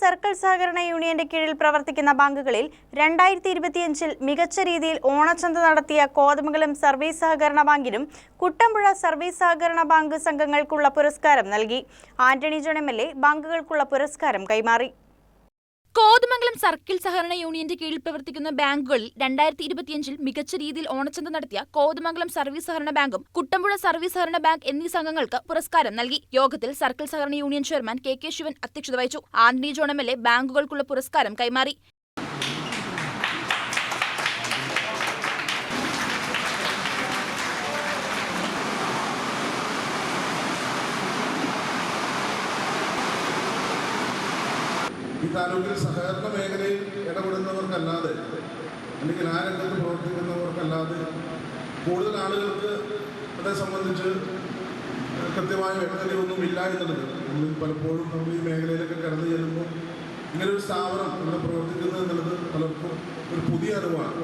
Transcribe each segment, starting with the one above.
Circle സഹകരണ യൂണിയന്റെ കീഴിൽ പ്രവർത്തിക്കുന്ന ബാങ്കുകളിൽ രണ്ടായിരത്തി ഇരുപത്തിയഞ്ചിൽ മികച്ച രീതിയിൽ ഓണച്ചന്ത നടത്തിയ കോതമംഗലം സർവീസ് സഹകരണ ബാങ്കിനും കുട്ടമ്പുഴ സർവീസ് സഹകരണ ബാങ്ക് സംഘങ്ങൾക്കുള്ള പുരസ്കാരം നൽകി. ആന്റണി ജോൺ എം ബാങ്കുകൾക്കുള്ള പുരസ്കാരം കൈമാറി. കോതമംഗലം സർക്കിൾ സഹകരണ യൂണിയന്റെ കീഴിൽ പ്രവർത്തിക്കുന്ന ബാങ്കുകളിൽ രണ്ടായിരത്തി ഇരുപത്തിയഞ്ചിൽ മികച്ച രീതിയിൽ ഓണച്ചന്ത നടത്തിയ കോതമംഗലം സർവീസ് സഹകരണ ബാങ്കും കുട്ടമ്പുഴ സർവീസ് സഹകരണ ബാങ്ക് എന്നീ സംഘങ്ങൾക്ക് പുരസ്കാരം നൽകി. യോഗത്തിൽ സർക്കിൾ സഹകരണ union chairman K K Sivan അധ്യക്ഷത വഹിച്ചു. ആന്റണി ജോൺ എം ബാങ്കുകൾക്കുള്ള പുരസ്കാരം കൈമാറി. ഈ താലൂക്കിൽ സഹകരണ മേഖലയിൽ ഇടപെടുന്നവർക്കല്ലാതെ അല്ലെങ്കിൽ ആ രംഗത്ത് പ്രവർത്തിക്കുന്നവർക്കല്ലാതെ കൂടുതൽ ആളുകൾക്ക് അതേ സംബന്ധിച്ച് കൃത്യമായ വ്യക്തതയൊന്നും ഇല്ല എന്നുള്ളത്. നമ്മൾ പലപ്പോഴും നമ്മൾ ഈ മേഖലയിലൊക്കെ കടന്നു ചെല്ലുമ്പോൾ ഇങ്ങനൊരു സ്ഥാപനം ഇവിടെ പ്രവർത്തിക്കുന്നത് എന്നുള്ളത് പലർക്കും ഒരു പുതിയ അറിവാണ്.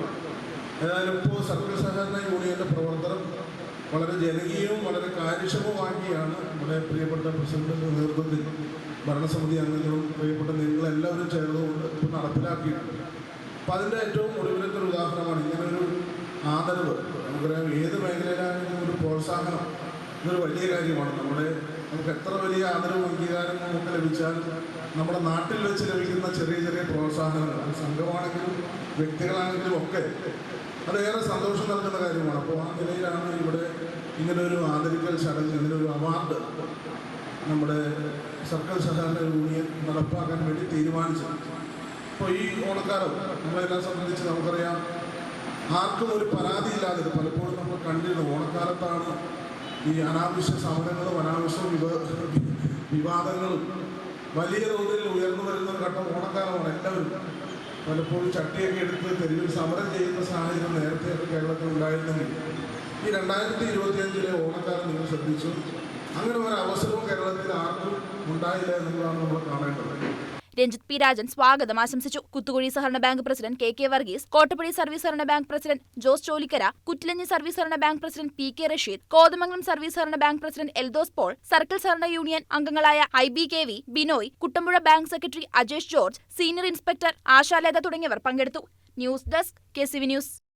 ഏതായാലും ഇപ്പോൾ സർക്കിൾ സഹകരണ യൂണിയന്റെ പ്രവർത്തനം വളരെ ജനകീയവും വളരെ കാര്യക്ഷമമാക്കിയാണ് നമ്മുടെ പ്രിയപ്പെട്ട പ്രസിഡന്റിന്റെ നേതൃത്വത്തിൽ ഭരണസമിതി അംഗങ്ങളും പ്രിയപ്പെട്ട നിങ്ങളെല്ലാവരും ചേർന്നുകൊണ്ട് ഇപ്പോൾ നടപ്പിലാക്കിയിട്ടുണ്ട്. അപ്പം അതിന്റെ ഏറ്റവും ഒടുവിലത്തെ ഒരു ഉദാഹരണമാണ് ഇങ്ങനൊരു ആദരവ്. നമുക്കറിയാം ഏത് മേഖലയിലാണെങ്കിലും ഒരു പ്രോത്സാഹനം. ഇതൊരു വലിയ കാര്യമാണ്. നമ്മുടെ നമുക്ക് എത്ര വലിയ ആദരവും അംഗീകാരം നമുക്ക് ലഭിച്ചാലും നമ്മുടെ നാട്ടിൽ വെച്ച് ലഭിക്കുന്ന ചെറിയ ചെറിയ പ്രോത്സാഹനങ്ങൾ. സംഘമാണെങ്കിലും വ്യക്തികളാണെങ്കിലും ഒക്കെ അതേറെ സന്തോഷം നൽകുന്ന കാര്യമാണ്. അപ്പോൾ ആ നിലയിലാണ് ഇവിടെ ഇങ്ങനൊരു ആദരിക്കൽ ചടങ്ങ് ഇങ്ങനൊരു അവാർഡ് നമ്മുടെ സർക്കിൾ സഹകരണ യൂണിയൻ നടപ്പാക്കാൻ വേണ്ടി തീരുമാനിച്ചു. അപ്പോൾ ഈ ഓണക്കാലം നമ്മളെല്ലാം സംബന്ധിച്ച് നമുക്കറിയാം ആർക്കും ഒരു പരാതിയില്ലാതെ പലപ്പോഴും നമ്മൾ കണ്ടിരുന്നു. ഓണക്കാലത്താണ് ഈ അനാവശ്യ സമരങ്ങളും അനാവശ്യ വിവ വിവാദങ്ങളും വലിയ തോതിൽ ഉയർന്നു വരുന്ന ഒരു ഘട്ടം ഓണക്കാലമാണ്. എല്ലാവരും പലപ്പോഴും ചട്ടിയൊക്കെ എടുത്ത് തെരുവിൽ സമരം ചെയ്യുന്ന സാഹചര്യം നേരത്തെ കേരളത്തിൽ ഉണ്ടായിരുന്നെങ്കിൽ ഈ രണ്ടായിരത്തി ഇരുപത്തിയഞ്ചിലെ ഓണക്കാലം നിങ്ങൾ ശ്രദ്ധിച്ചു. അങ്ങനെ ഒരു അവസരവും കേരളത്തിൽ ആർക്കും ഉണ്ടായില്ല എന്നുള്ളതാണ് നമ്മൾ കാണേണ്ടത്. രഞ്ജിത് പി. രാജൻ സ്വാഗതം. ആശംസിച്ചു. കുത്തുകുഴി സഹകരണ bank president K. K. Varghese Kottappady service സഹകരണ bank president Jose Cholikkara Kuttilanji service സഹകരണ bank president P. K. Rasheed Kothamangalam service സഹകരണ bank president Eldhose Paul circle സഹകരണ യൂണിയൻ അംഗങ്ങളായ I. B. K. V. Binoy Kuttampuzha bank secretary Ajesh George senior inspector Ashalekha തുടങ്ങിയവർ പങ്കെടുത്തു. News desk K. C. V. News.